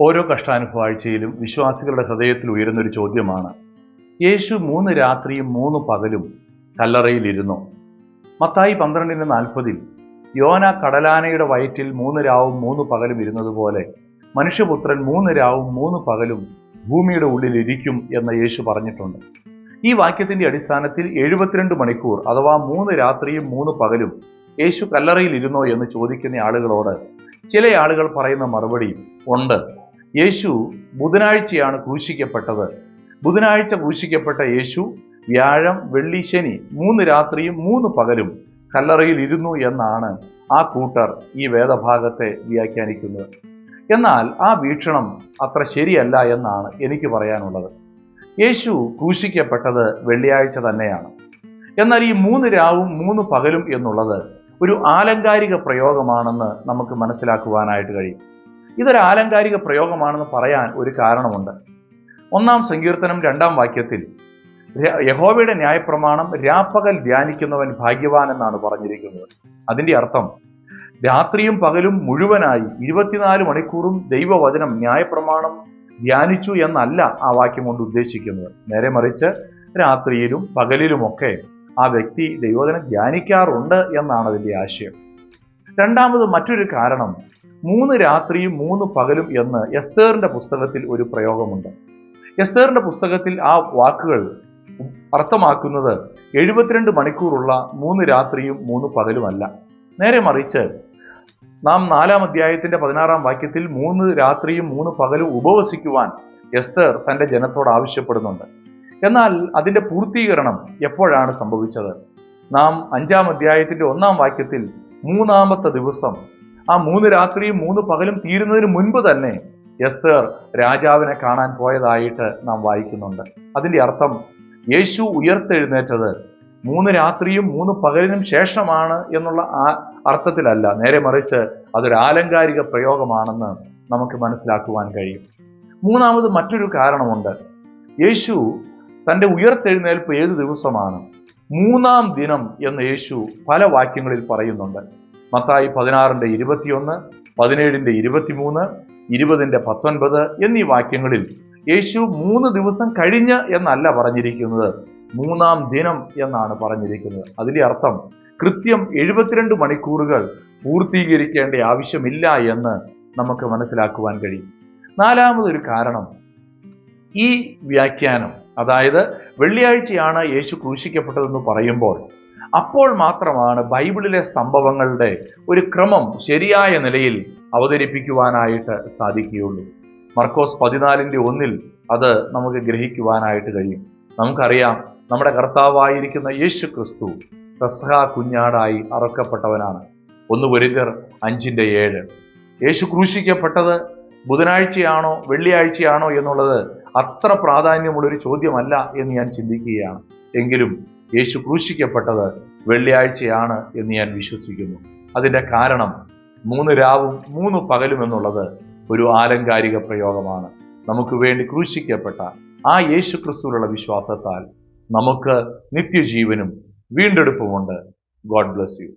ഓരോ കഷ്ടാനുഭവ ആഴ്ചയിലും വിശ്വാസികളുടെ ഹൃദയത്തിൽ ഉയരുന്നൊരു ചോദ്യമാണ്. യേശു മൂന്ന് രാത്രിയും മൂന്ന് പകലും കല്ലറയിലിരുന്നു. മത്തായി പന്ത്രണ്ടിന് നാൽപ്പതിൽ യോന കടലാനയുടെ വയറ്റിൽ മൂന്ന് രാവും മൂന്ന് പകലും ഇരുന്നതുപോലെ മനുഷ്യപുത്രൻ മൂന്ന് രാവും മൂന്ന് പകലും ഭൂമിയുടെ ഉള്ളിൽ ഇരിക്കും എന്ന് യേശു പറഞ്ഞിട്ടുണ്ട്. ഈ വാക്യത്തിന്റെ അടിസ്ഥാനത്തിൽ എഴുപത്തിരണ്ട് മണിക്കൂർ അഥവാ മൂന്ന് രാത്രിയും മൂന്ന് പകലും യേശു കല്ലറയിൽ ഇരുന്നോ എന്ന് ചോദിക്കുന്ന ആളുകളോട് ചില ആളുകൾ പറയുന്ന മറുപടി ഉണ്ട്. യേശു ബുധനാഴ്ചയാണ് ക്രൂശിക്കപ്പെട്ടത്. ബുധനാഴ്ച ക്രൂശിക്കപ്പെട്ട യേശു വ്യാഴം വെള്ളി ശനി മൂന്ന് രാത്രിയും മൂന്ന് പകലും കല്ലറയിൽ ഇരുന്നു എന്നാണ് ആ കൂട്ടർ ഈ വേദഭാഗത്തെ വ്യാഖ്യാനിക്കുന്നത്. എന്നാൽ ആ വീക്ഷണം അത്ര ശരിയല്ല എന്നാണ് എനിക്ക് പറയാനുള്ളത്. യേശു ക്രൂശിക്കപ്പെട്ടത് വെള്ളിയാഴ്ച തന്നെയാണ്. എന്നാൽ ഈ മൂന്ന് രാവും മൂന്ന് പകലും എന്നുള്ളത് ഒരു ആലങ്കാരിക പ്രയോഗമാണെന്ന് നമുക്ക് മനസ്സിലാക്കുവാനായിട്ട് കഴിയും. ഇതൊരു ആലങ്കാരിക പ്രയോഗമാണെന്ന് പറയാൻ ഒരു കാരണമുണ്ട്. ഒന്നാം സങ്കീർത്തനം രണ്ടാം വാക്യത്തിൽ യഹോവയുടെ ന്യായപ്രമാണം രാപ്പകൽ ധ്യാനിക്കുന്നവൻ ഭാഗ്യവാൻ എന്നാണ് പറഞ്ഞിരിക്കുന്നത്. അതിന്റെ അർത്ഥം രാത്രിയും പകലും മുഴുവനായി ഇരുപത്തിനാല് മണിക്കൂറും ദൈവവചനം ന്യായപ്രമാണം ധ്യാനിച്ചു എന്നല്ല ആ വാക്യം കൊണ്ട് ഉദ്ദേശിക്കുന്നത്. നേരെ മറിച്ച് രാത്രിയിലും പകലിലുമൊക്കെ ആ വ്യക്തി ദൈവവചനം ധ്യാനിക്കാറുണ്ട് എന്നാണ് അതിന്റെ ആശയം. രണ്ടാമത് മറ്റൊരു കാരണം മൂന്ന് രാത്രിയും മൂന്ന് പകലും എന്ന് എസ്തേറിന്റെ പുസ്തകത്തിൽ ഒരു പ്രയോഗമുണ്ട്. എസ്തേറിന്റെ പുസ്തകത്തിൽ ആ വാക്കുകൾ അർത്ഥമാക്കുന്നത് എഴുപത്തിരണ്ട് മണിക്കൂറുള്ള മൂന്ന് രാത്രിയും മൂന്ന് പകലുമല്ല. നേരെ മറിച്ച് നാം നാലാം അധ്യായത്തിന്റെ പതിനാറാം വാക്യത്തിൽ മൂന്ന് രാത്രിയും മൂന്ന് പകലും ഉപവസിക്കുവാൻ എസ്തർ തന്റെ ജനത്തോട് ആവശ്യപ്പെടുന്നുണ്ട്. എന്നാൽ അതിന്റെ പൂർത്തീകരണം എപ്പോഴാണ് സംഭവിച്ചത്? നാം അഞ്ചാം അധ്യായത്തിന്റെ ഒന്നാം വാക്യത്തിൽ മൂന്നാമത്തെ ദിവസം ആ മൂന്ന് രാത്രിയും മൂന്ന് പകലും തീരുന്നതിന് മുൻപ് തന്നെ എസ്തർ രാജാവിനെ കാണാൻ പോയതായിട്ട് നാം വായിക്കുന്നുണ്ട്. അതിന്റെ അർത്ഥം യേശു ഉയർത്തെഴുന്നേറ്റത് മൂന്ന് രാത്രിയും മൂന്ന് പകലിനും ശേഷമാണ് എന്നുള്ള ആ അർത്ഥത്തിലല്ല. നേരെ മറിച്ച് അതൊരു ആലങ്കാരിക പ്രയോഗമാണെന്ന് നമുക്ക് മനസ്സിലാക്കുവാൻ കഴിയും. മൂന്നാമത് മറ്റൊരു കാരണമുണ്ട്. യേശു തന്റെ ഉയർത്തെഴുന്നേൽപ്പ് ഏത് ദിവസമാണ്? മൂന്നാം ദിനം എന്ന് യേശു പല വാക്യങ്ങളിൽ പറയുന്നുണ്ട്. മത്തായി പതിനാറിന്റെ ഇരുപത്തിയൊന്ന് പതിനേഴിന്റെ ഇരുപത്തിമൂന്ന് ഇരുപതിന്റെ പത്തൊൻപത് എന്നീ വാക്യങ്ങളിൽ യേശു മൂന്ന് ദിവസം കഴിഞ്ഞ് എന്നല്ല പറഞ്ഞിരിക്കുന്നത്. മൂന്നാം ദിനം എന്നാണ് പറഞ്ഞിരിക്കുന്നത്. അതിന്റെ അർത്ഥം കൃത്യം എഴുപത്തിരണ്ട് മണിക്കൂറുകൾ പൂർത്തീകരിക്കേണ്ട ആവശ്യമില്ല എന്ന് നമുക്ക് മനസ്സിലാക്കുവാൻ കഴിയും. നാലാമതൊരു കാരണം ഈ വ്യാഖ്യാനം അതായത് വെള്ളിയാഴ്ചയാണ് യേശു ക്രൂശിക്കപ്പെട്ടതെന്ന് പറയുമ്പോൾ അപ്പോൾ മാത്രമാണ് ബൈബിളിലെ സംഭവങ്ങളുടെ ഒരു ക്രമം ശരിയായ നിലയിൽ അവതരിപ്പിക്കുവാനായിട്ട് സാധിക്കുകയുള്ളൂ. മർക്കോസ് പതിനാലിന്റെ ഒന്നിൽ അത് നമുക്ക് ഗ്രഹിക്കുവാനായിട്ട് കഴിയും. നമുക്കറിയാം നമ്മുടെ കർത്താവായിരിക്കുന്ന യേശു ക്രിസ്തു പെസഹ കുഞ്ഞാടായി അറക്കപ്പെട്ടവനാണ്. ഒന്ന് കൊരിന്ത്യർ അഞ്ചിന്റെ ഏഴ്. യേശു ക്രൂശിക്കപ്പെട്ടത് ബുധനാഴ്ചയാണോ വെള്ളിയാഴ്ചയാണോ എന്നുള്ളത് അത്ര പ്രാധാന്യമുള്ളൊരു ചോദ്യമല്ല എന്ന് ഞാൻ ചിന്തിക്കുകയാണ്. എങ്കിലും യേശു ക്രൂശിക്കപ്പെട്ടത് വെള്ളിയാഴ്ചയാണ് എന്ന് ഞാൻ വിശ്വസിക്കുന്നു. അതിന്റെ കാരണം മൂന്ന് രാവും മൂന്ന് പകലും എന്നുള്ളത് ഒരു ആലങ്കാരിക പ്രയോഗമാണ്. നമുക്ക് വേണ്ടി ക്രൂശിക്കപ്പെട്ട ആ യേശു ക്രിസ്തുവിലുള്ള വിശ്വാസത്താൽ നമുക്ക് നിത്യജീവനും വീണ്ടെടുപ്പുമുണ്ട്. God bless you.